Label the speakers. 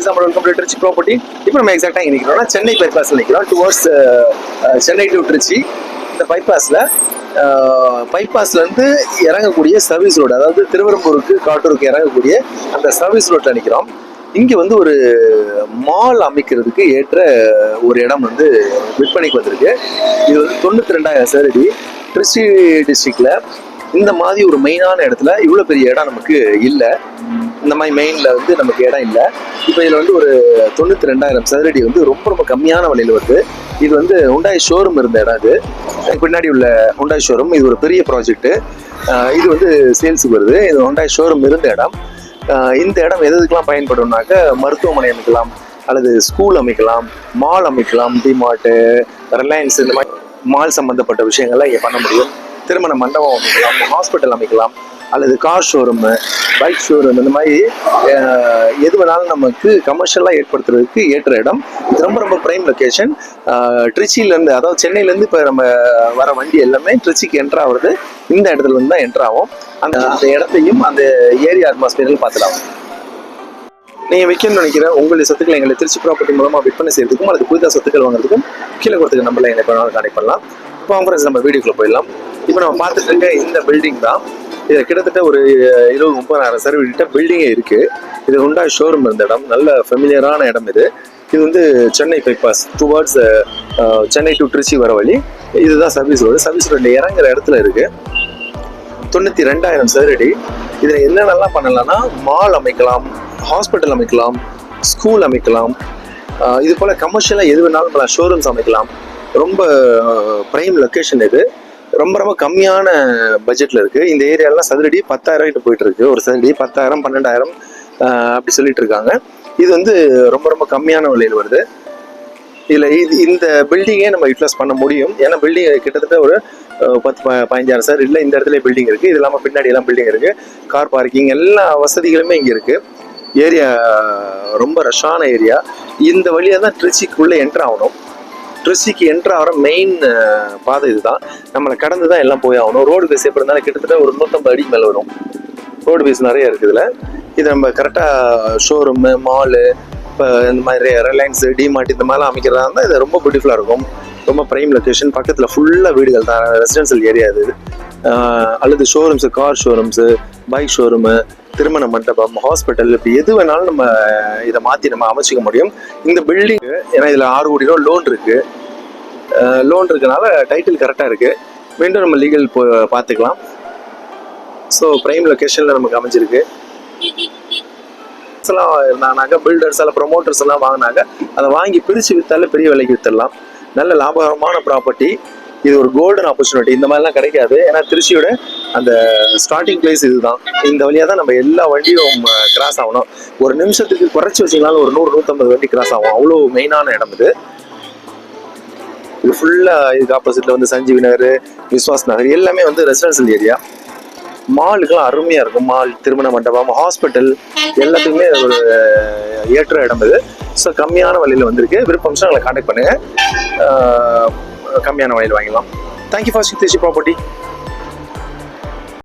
Speaker 1: Example welcome to Trichy property இப்போ நம்ம எக்ஸாக்டாக இங்கே நிற்கிறோம்னா சென்னை பைபாஸில் நிற்கிறோம் டுவர்ட்ஸ் சென்னை டு திருச்சி இந்த பைபாஸில் பைபாஸ்லேருந்து இறங்கக்கூடிய சர்வீஸ் ரோடு அதாவது திருவரம்பூருக்கு காட்டூருக்கு இறங்கக்கூடிய அந்த சர்வீஸ் ரோட்டில் நிற்கிறோம் இங்கே வந்து ஒரு மால் அமைக்கிறதுக்கு ஏற்ற ஒரு இடம் வந்து விற்பனைக்கு வந்திருக்கு. இது வந்து தொண்ணூற்றி ரெண்டாயிரம் சதுரடி திருச்சி டிஸ்ட்ரிக்டில் இந்த மாதிரி ஒரு மெயினான இடத்துல இவ்வளோ பெரிய இடம் நமக்கு இல்லை. இந்த மாதிரி மெயினில் வந்து நமக்கு இடம் இல்லை. இப்போ இதில் வந்து ஒரு தொண்ணூற்றி ரெண்டாயிரம் சதுரடி வந்து ரொம்ப ரொம்ப கம்மியான விலையில் வருது. இது வந்து ஹுண்டாய் ஷோரூம் இருந்த இடம் இது. அதுக்கு பின்னாடி உள்ள உண்டாய் ஷோரூம் இது ஒரு பெரிய ப்ராஜெக்ட்டு இது வந்து சேல்ஸுக்கு வருது. இது ஹுண்டாய் ஷோரூம் இருந்த இடம். இந்த இடம் எது எதுக்கெல்லாம் பயன்படும்னாக்க மருத்துவமனை அமைக்கலாம் அல்லது ஸ்கூல் அமைக்கலாம் மால் அமைக்கலாம் டிமார்ட்டு ரிலையன்ஸ் இந்த மாதிரி மால் சம்மந்தப்பட்ட விஷயங்கள்லாம் இங்கே பண்ண முடியும். திருமண மண்டபம் அமைக்கலாம் ஹாஸ்பிட்டல் அமைக்கலாம். அல்லது கார் ஷோரூமு பைக் ஷோரூம் இந்த மாதிரி எது வேணாலும் நமக்கு கமர்ஷியலாக ஏற்படுத்துறதுக்கு ஏற்ற இடம். இது ரொம்ப ரொம்ப ப்ரைம் லொக்கேஷன் ட்ரிச்சிலேருந்து அதாவது சென்னையிலேருந்து இப்போ நம்ம வர வண்டி எல்லாமே ட்ரிச்சிக்கு என்ட்ரு ஆகுறது இந்த இடத்துல இருந்து தான் என்ட்ரு ஆகும். அந்த அந்த இடத்தையும் அந்த ஏரியா அட்மாஸ்பியரில் பார்த்துலாம் நீங்கள் விற்கணும்னு நினைக்கிற உங்களுடைய சொத்துக்களை எங்களை திருச்சி ப்ராப்பர்ட்டி மூலமாக விற்பனை செய்யறதுக்கும் அல்லது புதிதாக சொத்துக்கள் வாங்குறதுக்கும் கீழே கொடுத்துக்க நம்மள எங்களை பண்ணாலும் கனெக்ட் பண்ணலாம். இப்போ அவங்க நம்ம வீடியோக்குள்ள போயிடலாம். இப்போ நம்ம பார்த்துட்டு இருக்க இந்த பில்டிங் தான். இது கிட்டத்தட்ட ஒரு இருபது முப்பதாயிரம் சர்வீ கிட்ட பில்டிங்கே இருக்குது இது ஹுண்டா ஷோரூம் இருந்த இடம். நல்ல ஃபெமிலியரான இடம் இது. இது வந்து Chennai bypass towards Chennai to Trichy வர வழி. இதுதான் சர்வீஸ் ரோடு சர்வீஸ் ரோடு இறங்குற இடத்துல இருக்குது தொண்ணூற்றி ரெண்டாயிரம் சதுரடி இதில் என்னென்னலாம் பண்ணலாம்னா மால் அமைக்கலாம் ஹாஸ்பிட்டல் அமைக்கலாம் ஸ்கூல் அமைக்கலாம். இது போல் கமர்ஷியலாக எது வேணாலும் ஷோரூம்ஸ் அமைக்கலாம். ரொம்ப ப்ரைம் லொக்கேஷன் இது. ரொம்ப ரொம்ப கம்மியான பட்ஜெட்டில் இருக்குது இந்த ஏரியாலாம் சதுரடி பத்தாயிரம் கிட்ட போயிட்டு இருக்கு. ஒரு சதுரடி பத்தாயிரம் பன்னெண்டாயிரம் அப்படி சொல்லிட்டு இருக்காங்க. இது வந்து ரொம்ப ரொம்ப கம்மியான விலையில் வருது. இதில் இது இந்த பில்டிங்கே நம்ம யூட்டிலைஸ் பண்ண முடியும். ஏன்னா பில்டிங் கிட்டத்தட்ட ஒரு பத்து பதினஞ்சாயிரம் சார் இல்லை இந்த இடத்துல பில்டிங் இருக்குது இது இல்லாமல் பின்னாடி எல்லாம் பில்டிங் இருக்குது கார் பார்க்கிங் எல்லா வசதிகளுமே இங்கே இருக்குது ஏரியா ரொம்ப ரஷ்ஷான ஏரியா இந்த வழியாக தான் ட்ரிச்சிக்குள்ளே என்ட்ரு ஆகணும். ட்ரிச்சிக்கு என்ட்ரு ஆகிற மெயின் பாதை இதுதான். நம்மளை கடந்து தான் எல்லாம் போய் ஆகணும். ரோடு பேஸ் எப்படி இருந்தாலும் கிட்டத்தட்ட ஒரு நூற்றம்பது அடிக்கு மேலே வரும். ரோடு பேஸ் நிறைய இருக்குது இதில். இது நம்ம கரெக்டாக ஷோரூமு மாலு இப்போ இந்த மாதிரி ரிலையன்ஸ் டிமார்ட் இந்த மாதிரிலாம் அமைக்கிறதா இருந்தால் இது ரொம்ப பியூட்டிஃபுல்லாக இருக்கும். ரொம்ப ப்ரைம் லொக்கேஷன் பக்கத்தில் ஃபுல்லாக வீடுகள் தான். ரெசிடென்சியல் ஏரியா இது. அல்லது showrooms car showrooms bike showroom திருமண மண்டபம் ஹாஸ்பிட்டல் இப்படி எது வேணாலும் நம்ம இதை மாற்றி நம்ம அமைச்சிக்க முடியும். இந்த பில்டிங் ஏன்னா இதில் ஆறு கோடி ரூபா லோன் இருக்குது லோன் இருக்கனால டைட்டில் கரெக்டாக இருக்குது மீண்டும் நம்ம லீகல் போ பார்த்துக்கலாம். ஸோ ப்ரைம் லொக்கேஷனில் நமக்கு அமைஞ்சிருக்கு. எல்லாம் இருந்தாங்கனாக்கா பில்டர்ஸ் எல்லாம் ப்ரொமோட்டர்ஸ் எல்லாம் வாங்கினாக்க அதை வாங்கி பிரித்து விற்றாலே பெரிய விலைக்கு வித்துடலாம். நல்ல லாபகரமான ப்ராப்பர்ட்டி இது ஒரு கோல்டன் ஆப்பர்ச்சுனிட்டி இந்த மாதிரிலாம் கிடைக்காது. ஏன்னா திருச்சியோட அந்த ஸ்டார்டிங் பிளேஸ் இதுதான். இந்த வழியாக தான் நம்ம எல்லா வண்டியும் கிராஸ் ஆகணும். ஒரு நிமிஷத்துக்கு குறைச்சி வச்சிங்கனாலும் ஒரு நூறு நூற்றம்பது வண்டி கிராஸ் ஆகும். அவ்வளோ மெயினான இடம் இது. இது ஃபுல்லாக இதுக்கு ஆப்போசிட்டில் வந்து சஞ்சீவி நகர் விஸ்வாஸ் நகர் எல்லாமே வந்து ரெசிடென்சியல் ஏரியா மாலுக்கெல்லாம் அருமையாக இருக்கும். மால் திருமண மண்டபம் ஹாஸ்பிட்டல் எல்லாத்துக்குமே ஒரு ஏற்ற இடம் இது. ஸோ கம்மியான வழியில் வந்திருக்கு. விருப்பம் எங்களை காண்டாக்ட் பண்ணுங்கள் கம்மியான விலையில் வாங்கிடலாம். Thank you for Trichy property